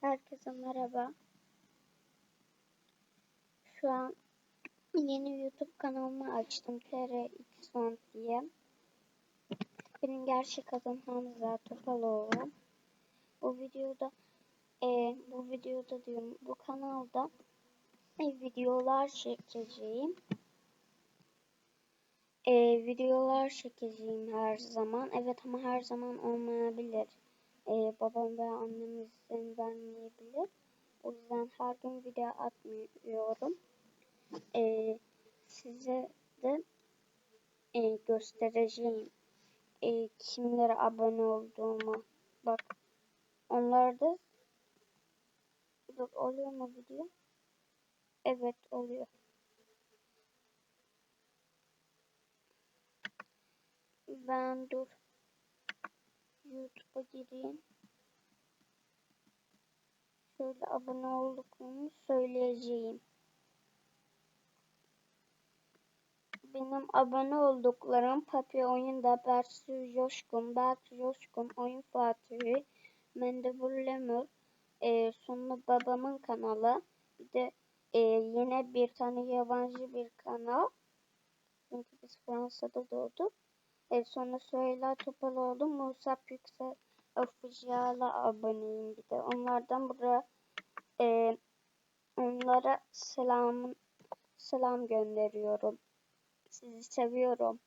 Herkese merhaba. Şu an yeni YouTube kanalımı açtım. TR2 diye. Benim gerçek adım Hamza Topaloğlu. Bu videoda e, bu videoda diyorum bu kanalda e, videolar çekeceğim. E, videolar çekeceğim her zaman. Evet ama her zaman olmayabilir. E, babam ve annem vermeyebilir. O yüzden her gün video atmıyorum. E, size de e, göstereceğim e, kimlere abone olduğumu. Bak onlar da Dur, oluyor mu video? Evet oluyor. Ben dur. YouTube'a gireyim. Şöyle abone olduklarını söyleyeceğim. Benim abone olduklarım Papi Oyunda, Bersu Coşkun, Berk Coşkun, Oyun Fatih'i, Mendebur Lemur, e, sonra babamın kanalı, bir de e, yine bir tane yabancı bir kanal. Çünkü biz Fransa'da doğduk. E, sonra Süheyla Topaloğlu, Musa Yüksel Official'a aboneyim bir de. Onlardan buraya e, onlara selam selam gönderiyorum. Sizi seviyorum.